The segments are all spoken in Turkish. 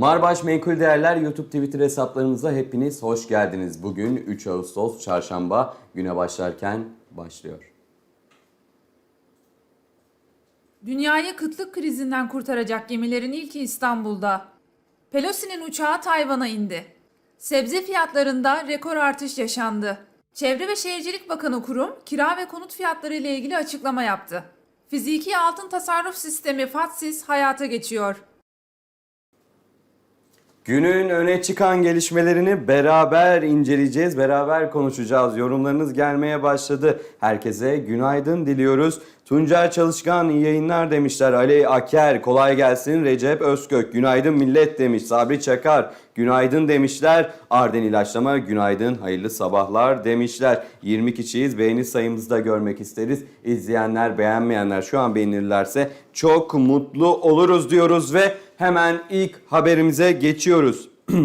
Marbaş Menkul Değerler YouTube Twitter hesaplarımıza hepiniz hoş geldiniz. Bugün 3 Ağustos Çarşamba güne başlarken başlıyor. Dünyayı kıtlık krizinden kurtaracak gemilerin ilki İstanbul'da. Pelosi'nin uçağı Tayvan'a indi. Sebze fiyatlarında rekor artış yaşandı. Çevre ve Şehircilik Bakanı kurum kira ve konut fiyatları ile ilgili açıklama yaptı. Fiziki altın tasarruf sistemi FATSIS hayata geçiyor. Günün öne çıkan gelişmelerini beraber inceleyeceğiz, beraber konuşacağız. Yorumlarınız gelmeye başladı. Herkese günaydın diliyoruz. Tuncer Çalışkan iyi yayınlar demişler. Ali Aker kolay gelsin. Recep Özkök günaydın millet demiş. Sabri Çakar günaydın demişler. Arden İlaçlama günaydın hayırlı sabahlar demişler. 20 kişiyiz beğeni sayımızı da görmek isteriz. İzleyenler beğenmeyenler şu an beğenirlerse çok mutlu oluruz diyoruz ve hemen ilk haberimize geçiyoruz.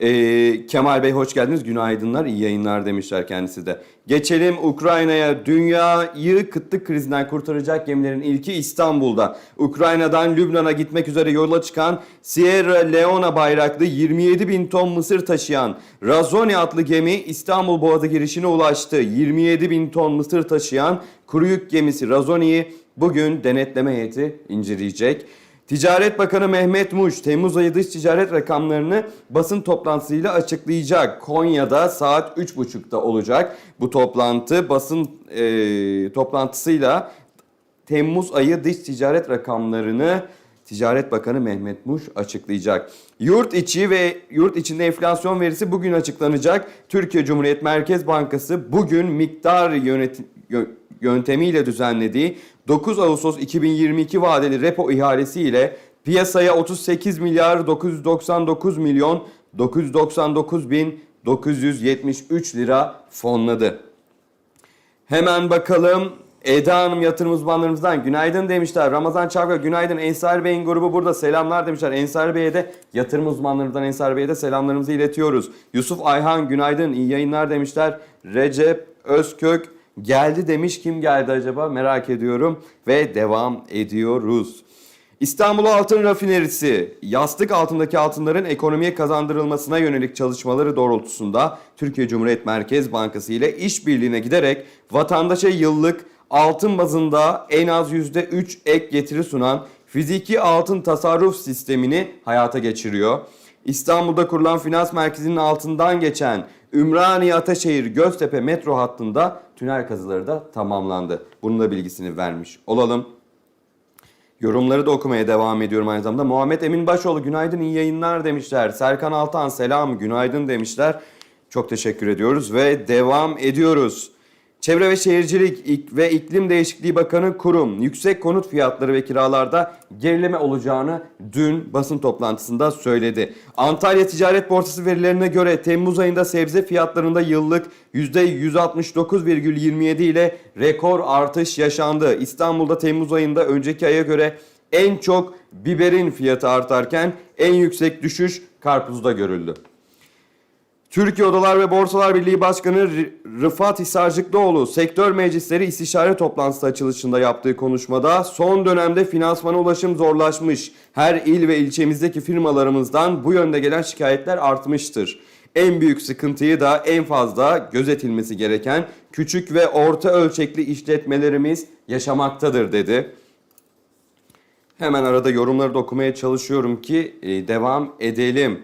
Ee, Kemal Bey hoş geldiniz. Günaydınlar, iyi yayınlar demişler kendisi de. Geçelim Ukrayna'ya. Dünyayı kıtlık krizinden kurtaracak gemilerin ilki İstanbul'da. Ukrayna'dan Lübnan'a gitmek üzere yola çıkan Sierra Leone bayraklı 27 bin ton mısır taşıyan Razoni adlı gemi İstanbul Boğazı girişine ulaştı. 27 bin ton mısır taşıyan kuru yük gemisi Razoni'yi bugün denetleme heyeti inceleyecek. Ticaret Bakanı Mehmet Muş Temmuz ayı dış ticaret rakamlarını basın toplantısıyla açıklayacak. Konya'da saat 3.30'da olacak. Bu toplantı basın e, toplantısıyla Temmuz ayı dış ticaret rakamlarını Ticaret Bakanı Mehmet Muş açıklayacak. Yurt içi ve yurt içinde enflasyon verisi bugün açıklanacak. Türkiye Cumhuriyet Merkez Bankası bugün miktar yönetim yöntemiyle düzenlediği 9 Ağustos 2022 vadeli repo ihalesi ile piyasaya 38 milyar 999 milyon 999 bin 973 lira fonladı. Hemen bakalım Eda Hanım yatırım uzmanlarımızdan günaydın demişler. Ramazan Çavga günaydın. Ensar Bey'in grubu burada selamlar demişler. Ensar Bey'e de yatırım uzmanlarımızdan Ensar Bey'e de selamlarımızı iletiyoruz. Yusuf Ayhan günaydın iyi yayınlar demişler. Recep Özkök geldi demiş. Kim geldi acaba merak ediyorum. Ve devam ediyoruz. İstanbul Altın Rafinerisi yastık altındaki altınların ekonomiye kazandırılmasına yönelik çalışmaları doğrultusunda Türkiye Cumhuriyet Merkez Bankası ile işbirliğine giderek vatandaşa yıllık altın bazında en az %3 ek getiri sunan fiziki altın tasarruf sistemini hayata geçiriyor. İstanbul'da kurulan finans merkezinin altından geçen Ümraniye Ataşehir Göztepe metro hattında tünel kazıları da tamamlandı. Bunun da bilgisini vermiş olalım. Yorumları da okumaya devam ediyorum aynı zamanda. Muhammed Emin Başoğlu günaydın iyi yayınlar demişler. Serkan Altan selam günaydın demişler. Çok teşekkür ediyoruz ve devam ediyoruz. Çevre ve Şehircilik ve İklim Değişikliği Bakanı Kurum yüksek konut fiyatları ve kiralarda gerileme olacağını dün basın toplantısında söyledi. Antalya Ticaret Borsası verilerine göre Temmuz ayında sebze fiyatlarında yıllık %169,27 ile rekor artış yaşandı. İstanbul'da Temmuz ayında önceki aya göre en çok biberin fiyatı artarken en yüksek düşüş karpuzda görüldü. Türkiye Odalar ve Borsalar Birliği Başkanı Rıfat Hisarcıklıoğlu sektör meclisleri istişare toplantısı açılışında yaptığı konuşmada son dönemde finansmana ulaşım zorlaşmış. Her il ve ilçemizdeki firmalarımızdan bu yönde gelen şikayetler artmıştır. En büyük sıkıntıyı da en fazla gözetilmesi gereken küçük ve orta ölçekli işletmelerimiz yaşamaktadır dedi. Hemen arada yorumları da okumaya çalışıyorum ki e, devam edelim.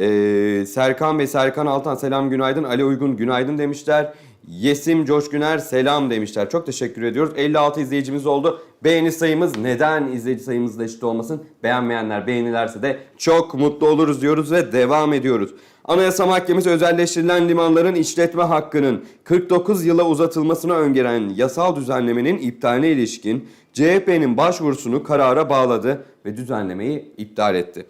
Ee, Serkan Bey, Serkan Altan selam günaydın. Ali Uygun günaydın demişler. Yesim Coşgüner selam demişler. Çok teşekkür ediyoruz. 56 izleyicimiz oldu. Beğeni sayımız neden izleyici sayımızla eşit olmasın? Beğenmeyenler beğenilerse de çok mutlu oluruz diyoruz ve devam ediyoruz. Anayasa Mahkemesi özelleştirilen limanların işletme hakkının 49 yıla uzatılmasına öngören yasal düzenlemenin iptaline ilişkin CHP'nin başvurusunu karara bağladı ve düzenlemeyi iptal etti.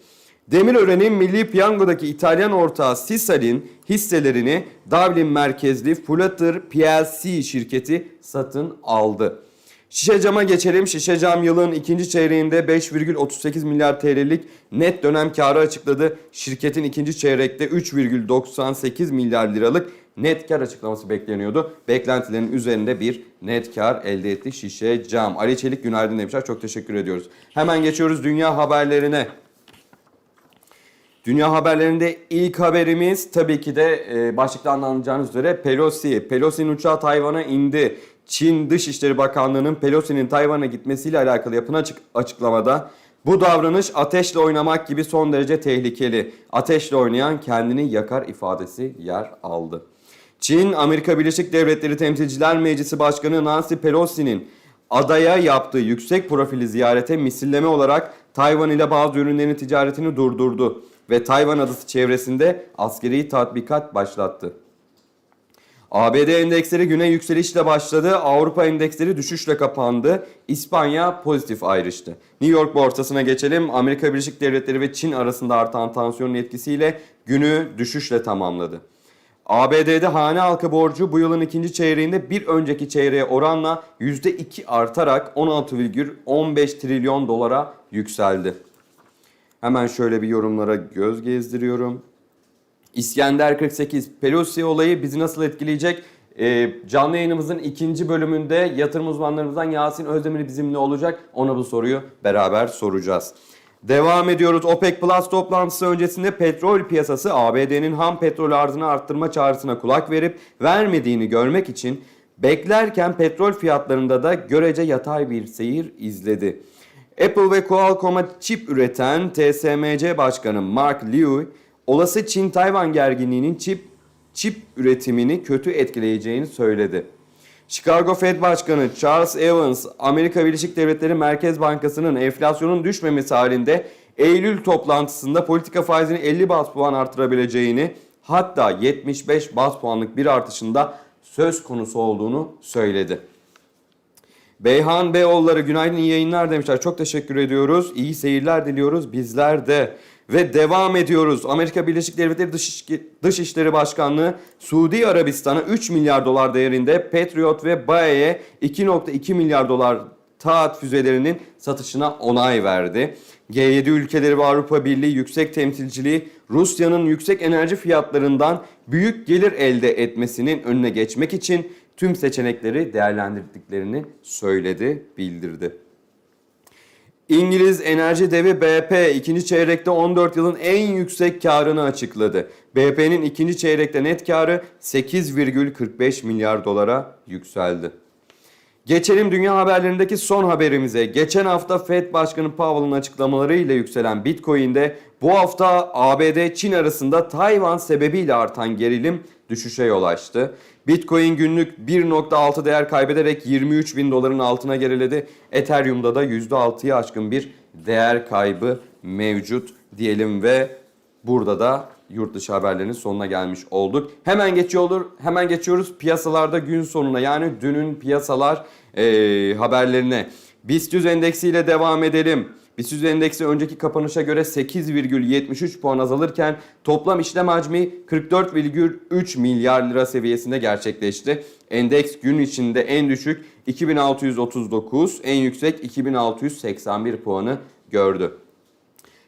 Demirören'in Milli Piyango'daki İtalyan ortağı Sisal'in hisselerini Dublin merkezli Flutter PLC şirketi satın aldı. Şişe cama geçelim. Şişe cam yılın ikinci çeyreğinde 5,38 milyar TL'lik net dönem karı açıkladı. Şirketin ikinci çeyrekte 3,98 milyar liralık net kar açıklaması bekleniyordu. Beklentilerin üzerinde bir net kar elde etti Şişe Cam. Ali Çelik günaydın demişler. Çok teşekkür ediyoruz. Hemen geçiyoruz dünya haberlerine. Dünya haberlerinde ilk haberimiz tabii ki de e, başlıktan anlayacağınız üzere Pelosi. Pelosi'nin uçağı Tayvan'a indi. Çin Dışişleri Bakanlığı'nın Pelosi'nin Tayvan'a gitmesiyle alakalı yapılan açık, açıklamada bu davranış ateşle oynamak gibi son derece tehlikeli. Ateşle oynayan kendini yakar ifadesi yer aldı. Çin, Amerika Birleşik Devletleri Temsilciler Meclisi Başkanı Nancy Pelosi'nin adaya yaptığı yüksek profili ziyarete misilleme olarak Tayvan ile bazı ürünlerin ticaretini durdurdu ve Tayvan adası çevresinde askeri tatbikat başlattı. ABD endeksleri güne yükselişle başladı. Avrupa endeksleri düşüşle kapandı. İspanya pozitif ayrıştı. New York borsasına geçelim. Amerika Birleşik Devletleri ve Çin arasında artan tansiyonun etkisiyle günü düşüşle tamamladı. ABD'de hane halkı borcu bu yılın ikinci çeyreğinde bir önceki çeyreğe oranla %2 artarak 16,15 trilyon dolara yükseldi. Hemen şöyle bir yorumlara göz gezdiriyorum. İskender 48 Pelosi olayı bizi nasıl etkileyecek? Ee, canlı yayınımızın ikinci bölümünde yatırım uzmanlarımızdan Yasin Özdemir bizimle olacak. Ona bu soruyu beraber soracağız. Devam ediyoruz. OPEC Plus toplantısı öncesinde petrol piyasası ABD'nin ham petrol arzını arttırma çağrısına kulak verip vermediğini görmek için beklerken petrol fiyatlarında da görece yatay bir seyir izledi. Apple ve Qualcomm'a çip üreten TSMC Başkanı Mark Liu, olası Çin-Tayvan gerginliğinin çip çip üretimini kötü etkileyeceğini söyledi. Chicago Fed Başkanı Charles Evans, Amerika Birleşik Devletleri Merkez Bankası'nın enflasyonun düşmemesi halinde Eylül toplantısında politika faizini 50 bas puan artırabileceğini, hatta 75 bas puanlık bir artışında söz konusu olduğunu söyledi. Beyhan Beyoğulları günaydın iyi yayınlar demişler. Çok teşekkür ediyoruz. İyi seyirler diliyoruz bizler de. Ve devam ediyoruz. Amerika Birleşik Devletleri Dış- Dışişleri Başkanlığı Suudi Arabistan'a 3 milyar dolar değerinde Patriot ve BAE'ye 2.2 milyar dolar taat füzelerinin satışına onay verdi. G7 ülkeleri ve Avrupa Birliği Yüksek Temsilciliği Rusya'nın yüksek enerji fiyatlarından büyük gelir elde etmesinin önüne geçmek için tüm seçenekleri değerlendirdiklerini söyledi, bildirdi. İngiliz enerji devi BP ikinci çeyrekte 14 yılın en yüksek karını açıkladı. BP'nin ikinci çeyrekte net karı 8,45 milyar dolara yükseldi. Geçelim dünya haberlerindeki son haberimize. Geçen hafta Fed Başkanı Powell'ın açıklamalarıyla yükselen Bitcoin'de bu hafta ABD-Çin arasında Tayvan sebebiyle artan gerilim düşüşe yol açtı. Bitcoin günlük 1.6 değer kaybederek 23 bin doların altına geriledi. Ethereum'da da %6'ya aşkın bir değer kaybı mevcut diyelim ve burada da yurt dışı haberlerinin sonuna gelmiş olduk. Hemen geçiyor olur, hemen geçiyoruz piyasalarda gün sonuna yani dünün piyasalar eee, haberlerine. BIST 100 endeksiyle devam edelim. BIST 100 endeksi önceki kapanışa göre 8,73 puan azalırken toplam işlem hacmi 44,3 milyar lira seviyesinde gerçekleşti. Endeks gün içinde en düşük 2639, en yüksek 2681 puanı gördü.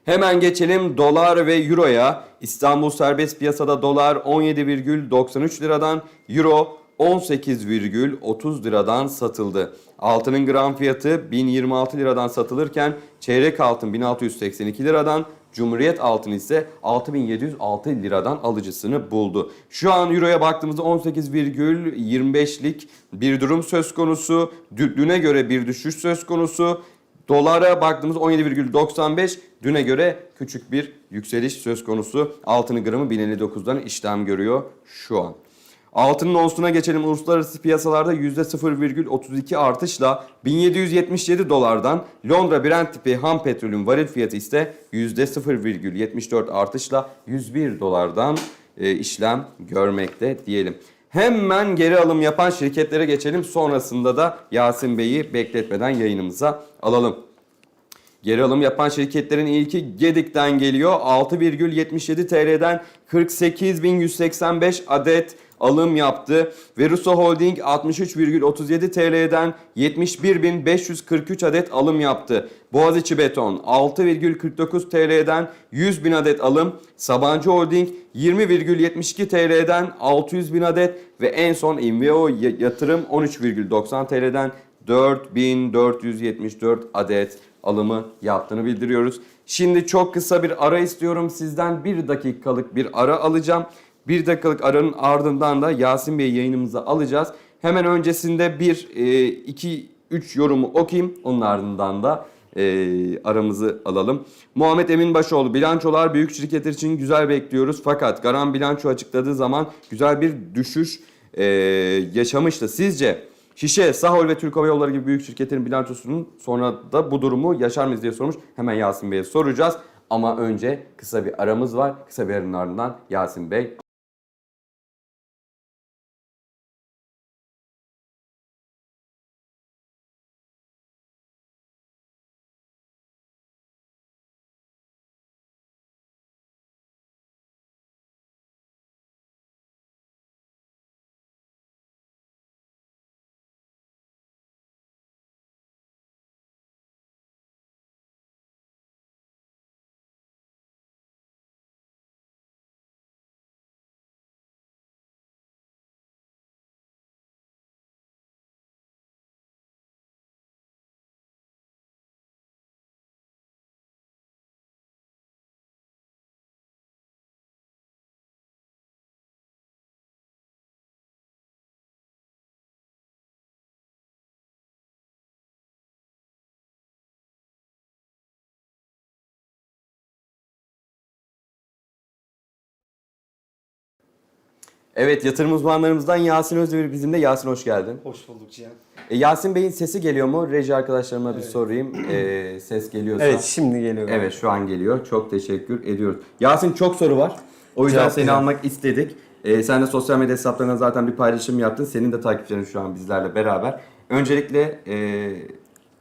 Hemen geçelim dolar ve euroya. İstanbul serbest piyasada dolar 17,93 liradan, euro 18,30 liradan satıldı. Altının gram fiyatı 1026 liradan satılırken çeyrek altın 1682 liradan, Cumhuriyet altın ise 6706 liradan alıcısını buldu. Şu an Euro'ya baktığımızda 18,25'lik bir durum söz konusu. Dü- Düne göre bir düşüş söz konusu. Dolara baktığımız 17,95 düne göre küçük bir yükseliş söz konusu. Altını gramı 1059'dan işlem görüyor şu an. Altının onsuna geçelim. Uluslararası piyasalarda %0,32 artışla 1777 dolardan Londra Brent tipi ham petrolün varil fiyatı ise %0,74 artışla 101 dolardan e, işlem görmekte diyelim. Hemen geri alım yapan şirketlere geçelim. Sonrasında da Yasin Bey'i bekletmeden yayınımıza alalım. Geri alım yapan şirketlerin ilki Gedik'ten geliyor. 6,77 TL'den 48.185 adet alım yaptı. Verusa Holding 63,37 TL'den 71.543 adet alım yaptı. Boğaziçi Beton 6,49 TL'den 100.000 adet alım. Sabancı Holding 20,72 TL'den 600.000 adet ve en son Inveo Yatırım 13,90 TL'den 4474 adet alımı yaptığını bildiriyoruz. Şimdi çok kısa bir ara istiyorum sizden. Bir dakikalık bir ara alacağım. Bir dakikalık aranın ardından da Yasin Bey yayınımıza alacağız. Hemen öncesinde bir, e, iki, üç yorumu okuyayım. Onun ardından da e, aramızı alalım. Muhammed Emin Başoğlu bilançolar büyük şirketler için güzel bekliyoruz. Fakat Garan bilanço açıkladığı zaman güzel bir düşüş e, yaşamıştı. Sizce Şişe, Sahol ve Türk Hava Yolları gibi büyük şirketlerin bilançosunun sonra da bu durumu yaşar mıyız diye sormuş. Hemen Yasin Bey'e soracağız. Ama önce kısa bir aramız var. Kısa bir aranın ardından Yasin Bey Evet yatırım uzmanlarımızdan Yasin Özdemir bizimle. Yasin hoş geldin. Hoş bulduk Cihan. E, Yasin Bey'in sesi geliyor mu? Reji arkadaşlarıma bir sorayım. E, ses geliyorsa. Evet şimdi geliyor. Evet şu an geliyor. Çok teşekkür ediyoruz. Yasin çok soru var. O yüzden Cevap seni güzel. almak istedik. Ee, sen de sosyal medya hesaplarına zaten bir paylaşım yaptın. Senin de takipçilerin şu an bizlerle beraber. Öncelikle e,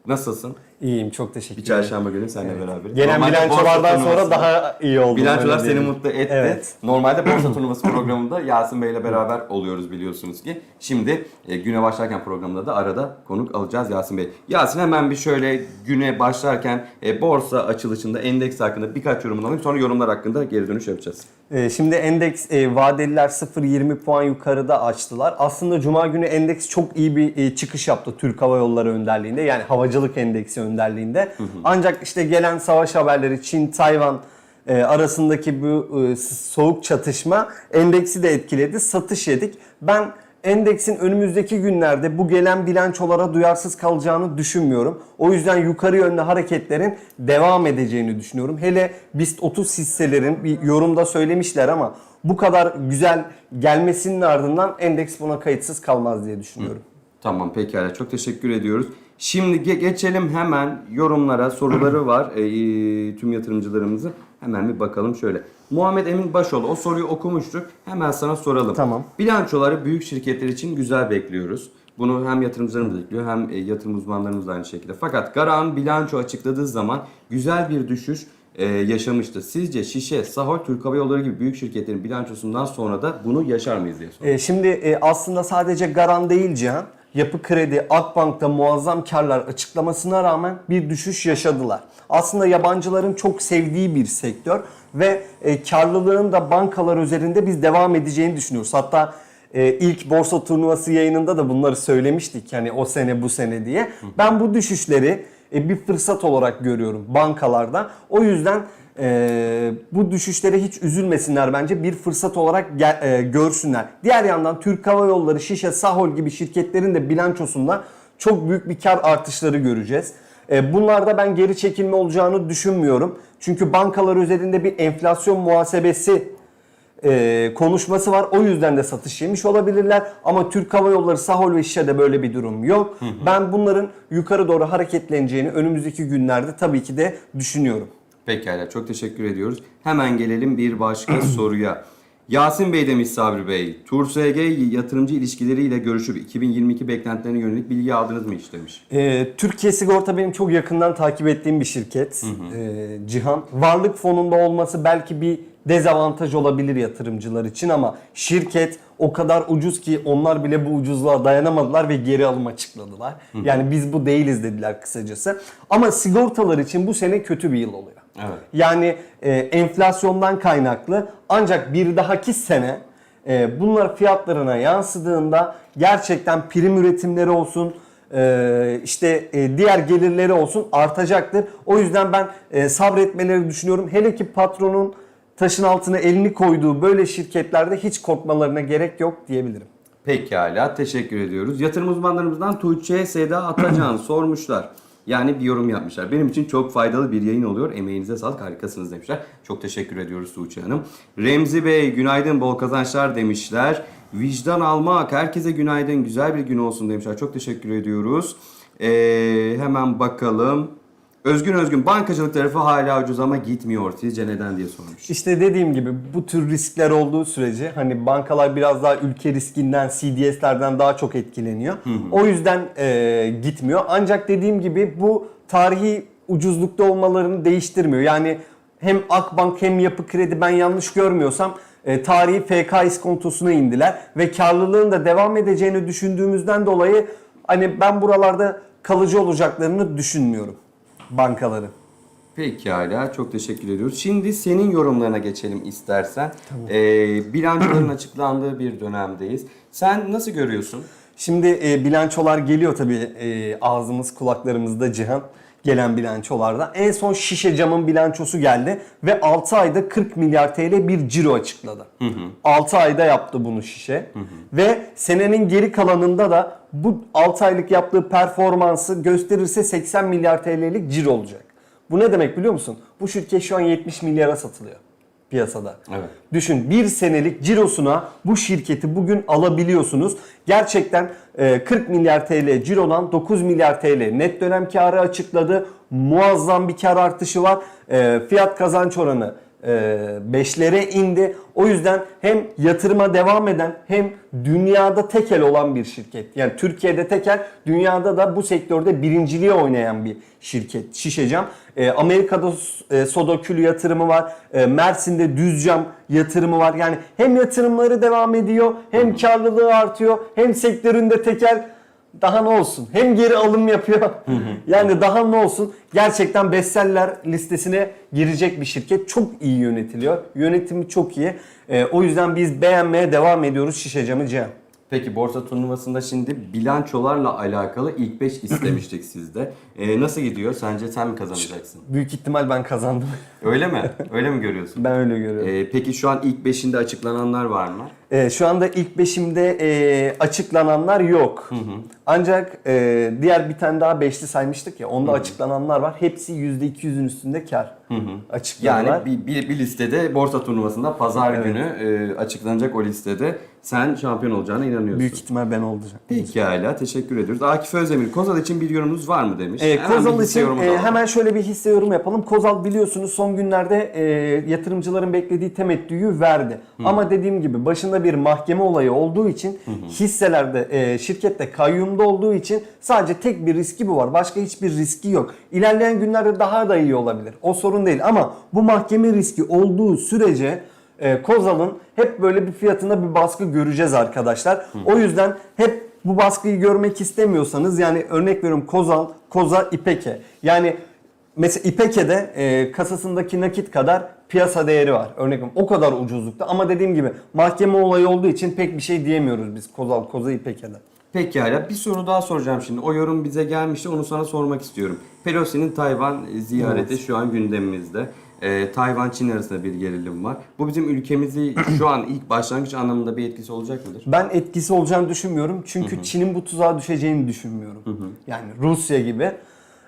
nasılsın? İyiyim çok teşekkür Bir ederim. çarşamba günü seninle beraber. Gelen bilançolardan sonra daha iyi oldum. Bilançolar öyle seni diyelim. mutlu etti. Evet. Normalde borsa turnuvası programında Yasin Bey ile beraber oluyoruz biliyorsunuz ki. Şimdi e, güne başlarken programda da arada konuk alacağız Yasin Bey. Yasin hemen bir şöyle güne başlarken e, borsa açılışında endeks hakkında birkaç yorum alayım. Sonra yorumlar hakkında geri dönüş yapacağız. Ee, Şimdi endeks e, vadeliler 0.20 puan yukarıda açtılar. Aslında Cuma günü endeks çok iyi bir e, çıkış yaptı Türk Hava Yolları önderliğinde. Yani havacılık endeksi önderliğinde. Ancak işte gelen savaş haberleri Çin, Tayvan e, arasındaki bu e, soğuk çatışma endeksi de etkiledi. Satış yedik. Ben endeksin önümüzdeki günlerde bu gelen bilançolara duyarsız kalacağını düşünmüyorum. O yüzden yukarı yönlü hareketlerin devam edeceğini düşünüyorum. Hele BIST 30 hisselerin bir yorumda söylemişler ama bu kadar güzel gelmesinin ardından endeks buna kayıtsız kalmaz diye düşünüyorum. Tamam pekala çok teşekkür ediyoruz. Şimdi ge- geçelim hemen yorumlara soruları var e, tüm yatırımcılarımızın. Hemen bir bakalım şöyle. Muhammed Emin Başoğlu o soruyu okumuştuk. Hemen sana soralım. Tamam. Bilançoları büyük şirketler için güzel bekliyoruz. Bunu hem yatırımcılarımız bekliyor hem e, yatırım uzmanlarımız da aynı şekilde. Fakat Garan bilanço açıkladığı zaman güzel bir düşüş e, yaşamıştı. Sizce Şişe, Sahol, Türk Hava Yolları gibi büyük şirketlerin bilançosundan sonra da bunu yaşar mıyız diye soruyorum. E, şimdi e, aslında sadece Garan değil Cihan. Yapı Kredi, Akbank'ta muazzam karlar açıklamasına rağmen bir düşüş yaşadılar. Aslında yabancıların çok sevdiği bir sektör ve e, karlılığın da bankalar üzerinde biz devam edeceğini düşünüyoruz. Hatta e, ilk borsa turnuvası yayınında da bunları söylemiştik yani o sene bu sene diye. Ben bu düşüşleri e, bir fırsat olarak görüyorum bankalarda. O yüzden e, bu düşüşlere hiç üzülmesinler bence bir fırsat olarak gel- e, görsünler. Diğer yandan Türk Hava Yolları, Şişe, Sahol gibi şirketlerin de bilançosunda çok büyük bir kar artışları göreceğiz. E, bunlarda ben geri çekilme olacağını düşünmüyorum. Çünkü bankalar üzerinde bir enflasyon muhasebesi e, konuşması var. O yüzden de satış yemiş olabilirler. Ama Türk Hava Yolları, Sahol ve Şişe'de böyle bir durum yok. Ben bunların yukarı doğru hareketleneceğini önümüzdeki günlerde tabii ki de düşünüyorum. Pekala çok teşekkür ediyoruz. Hemen gelelim bir başka soruya. Yasin Bey demiş Sabri Bey. TURSG yatırımcı ilişkileriyle görüşüp 2022 beklentilerine yönelik bilgi aldınız mı hiç demiş. Ee, Türkiye Sigorta benim çok yakından takip ettiğim bir şirket. Ee, Cihan. Varlık fonunda olması belki bir dezavantaj olabilir yatırımcılar için ama şirket o kadar ucuz ki onlar bile bu ucuzluğa dayanamadılar ve geri alım açıkladılar. Yani biz bu değiliz dediler kısacası. Ama sigortalar için bu sene kötü bir yıl oluyor. Evet. Yani e, enflasyondan kaynaklı ancak bir dahaki sene e, bunlar fiyatlarına yansıdığında gerçekten prim üretimleri olsun, e, işte e, diğer gelirleri olsun artacaktır. O yüzden ben e, sabretmeleri düşünüyorum. Hele ki patronun taşın altına elini koyduğu böyle şirketlerde hiç korkmalarına gerek yok diyebilirim. Pekala teşekkür ediyoruz. Yatırım uzmanlarımızdan Tuğçe Seda Atacan sormuşlar. Yani bir yorum yapmışlar. Benim için çok faydalı bir yayın oluyor. Emeğinize sağlık harikasınız demişler. Çok teşekkür ediyoruz Tuğçe Hanım. Remzi Bey günaydın bol kazançlar demişler. Vicdan almak herkese günaydın güzel bir gün olsun demişler. Çok teşekkür ediyoruz. Ee, hemen bakalım. Özgün Özgün bankacılık tarafı hala ucuz ama gitmiyor. Sizce neden diye sormuş. İşte dediğim gibi bu tür riskler olduğu sürece hani bankalar biraz daha ülke riskinden, CDS'lerden daha çok etkileniyor. O yüzden e, gitmiyor. Ancak dediğim gibi bu tarihi ucuzlukta olmalarını değiştirmiyor. Yani hem Akbank hem Yapı Kredi ben yanlış görmüyorsam e, tarihi FK iskontosuna indiler ve karlılığın da devam edeceğini düşündüğümüzden dolayı hani ben buralarda kalıcı olacaklarını düşünmüyorum bankaların. Pekala çok teşekkür ediyoruz. Şimdi senin yorumlarına geçelim istersen. Ee, bilançoların açıklandığı bir dönemdeyiz. Sen nasıl görüyorsun? Şimdi e, bilançolar geliyor tabii e, ağzımız kulaklarımızda Cihan gelen bilançolarda. En son şişe camın bilançosu geldi ve 6 ayda 40 milyar TL bir ciro açıkladı. 6 ayda yaptı bunu şişe. Ve senenin geri kalanında da bu 6 aylık yaptığı performansı gösterirse 80 milyar TL'lik ciro olacak. Bu ne demek biliyor musun? Bu şirket şu an 70 milyara satılıyor piyasada. Evet. Düşün bir senelik cirosuna bu şirketi bugün alabiliyorsunuz. Gerçekten e, 40 milyar TL cirodan 9 milyar TL net dönem karı açıkladı. Muazzam bir kar artışı var. E, Fiyat kazanç oranı e, 5'lere indi. O yüzden hem yatırıma devam eden hem dünyada tekel olan bir şirket. Yani Türkiye'de tekel, dünyada da bu sektörde birinciliği oynayan bir şirket Şişecam. E, Amerika'da e, soda külü yatırımı var. E, Mersin'de düz cam yatırımı var. Yani hem yatırımları devam ediyor, hem karlılığı artıyor, hem sektöründe tekel daha ne olsun? Hem geri alım yapıyor. yani daha ne olsun? Gerçekten bestseller listesine girecek bir şirket. Çok iyi yönetiliyor. Yönetimi çok iyi. E, o yüzden biz beğenmeye devam ediyoruz Şişecam'ı Cihan. Peki borsa turnuvasında şimdi bilançolarla alakalı ilk 5 istemiştik sizde. Ee, nasıl gidiyor? Sence sen mi kazanacaksın? Büyük ihtimal ben kazandım. Öyle mi? Öyle mi görüyorsun? ben öyle görüyorum. Ee, peki şu an ilk 5'inde açıklananlar var mı? Ee, şu anda ilk beşimde e, açıklananlar yok. Ancak e, diğer bir tane daha beşli saymıştık ya onda açıklananlar var. Hepsi %200'ün üstünde kar açıklıyorlar. Yani bir, bir, bir listede borsa turnuvasında pazar Evet. günü e, açıklanacak o listede sen şampiyon olacağına inanıyorsun. Büyük ihtimal ben olacağım. Pekala teşekkür ediyoruz. Akif Özdemir Kozal için bir yorumunuz var mı demiş. Ee, Hemen Kozal için yorumu e, hemen şöyle bir hisse yorum yapalım. Kozal biliyorsunuz son günlerde e, yatırımcıların beklediği temettüyü verdi. Ama dediğim gibi başında bir mahkeme olayı olduğu için hisselerde e, şirkette kayyumda olduğu için sadece tek bir riski bu var. Başka hiçbir riski yok. İlerleyen günlerde daha da iyi olabilir. O sorun değil ama bu mahkeme riski olduğu sürece e, Kozal'ın hep böyle bir fiyatında bir baskı göreceğiz arkadaşlar. O yüzden hep bu baskıyı görmek istemiyorsanız yani örnek veriyorum Kozal, Koza, İpeke. Yani mesela İpeke'de e, kasasındaki nakit kadar piyasa değeri var. Örnek o kadar ucuzlukta ama dediğim gibi mahkeme olayı olduğu için pek bir şey diyemiyoruz biz Kozal, Koza, İpeke'de. Pekala bir soru daha soracağım şimdi. O yorum bize gelmişti onu sana sormak istiyorum. Pelosi'nin Tayvan ziyareti şu an gündemimizde. Ee, Tayvan-Çin arasında bir gerilim var. Bu bizim ülkemizi şu an ilk başlangıç anlamında bir etkisi olacak mıdır? Ben etkisi olacağını düşünmüyorum. Çünkü Çin'in bu tuzağa düşeceğini düşünmüyorum. Yani Rusya gibi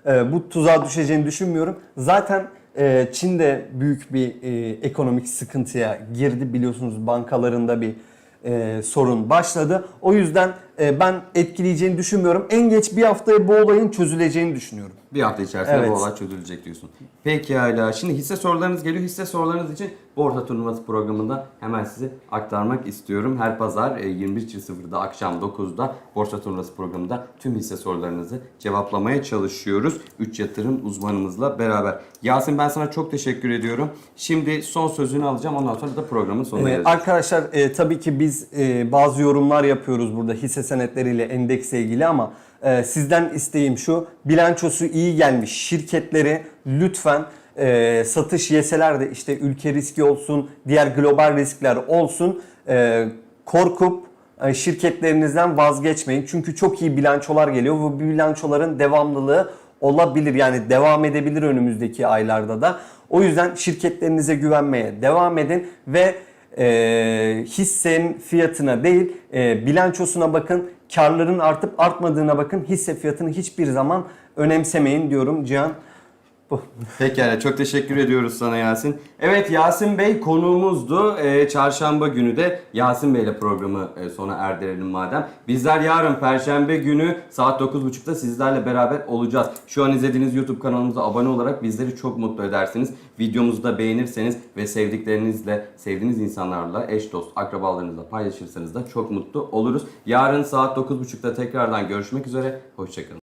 e, bu tuzağa düşeceğini düşünmüyorum. Zaten e, Çin de büyük bir e, ekonomik sıkıntıya girdi. Biliyorsunuz bankalarında bir e, sorun başladı. O yüzden ben etkileyeceğini düşünmüyorum. En geç bir haftaya bu olayın çözüleceğini düşünüyorum. Bir hafta içerisinde Evet. bu olay çözülecek diyorsun. Pekala. Şimdi hisse sorularınız geliyor. Hisse sorularınız için Borsa Turnuvası programında hemen size aktarmak istiyorum. Her pazar e, 21.00'da akşam 9'da Borsa Turnuvası programında tüm hisse sorularınızı cevaplamaya çalışıyoruz. 3 yatırım uzmanımızla beraber. Yasin ben sana çok teşekkür ediyorum. Şimdi son sözünü alacağım. Ondan sonra da programın sonuna Ee, geleceğiz. arkadaşlar e, tabii ki biz e, bazı yorumlar yapıyoruz burada hisse senetleriyle endeksle ilgili ama e, sizden isteğim şu bilançosu iyi gelmiş şirketleri lütfen e, satış yeseler de işte ülke riski olsun diğer global riskler olsun e, korkup e, şirketlerinizden vazgeçmeyin. Çünkü çok iyi bilançolar geliyor. Bu bilançoların devamlılığı olabilir. Yani devam edebilir önümüzdeki aylarda da. O yüzden şirketlerinize güvenmeye devam edin ve e, hissenin fiyatına değil e, bilançosuna bakın. Karların artıp artmadığına bakın. Hisse fiyatını hiçbir zaman önemsemeyin diyorum Cihan. Bu. Pekala çok teşekkür ediyoruz sana Yasin. Evet Yasin Bey konuğumuzdu. Ee, çarşamba günü de Yasin Bey ile programı e, sona erdirelim madem. Bizler yarın Perşembe günü saat 9.30'da sizlerle beraber olacağız. Şu an izlediğiniz YouTube kanalımıza abone olarak bizleri çok mutlu edersiniz. Videomuzu da beğenirseniz ve sevdiklerinizle, sevdiğiniz insanlarla, eş dost, akrabalarınızla paylaşırsanız da çok mutlu oluruz. Yarın saat 9.30'da tekrardan görüşmek üzere. Hoşçakalın.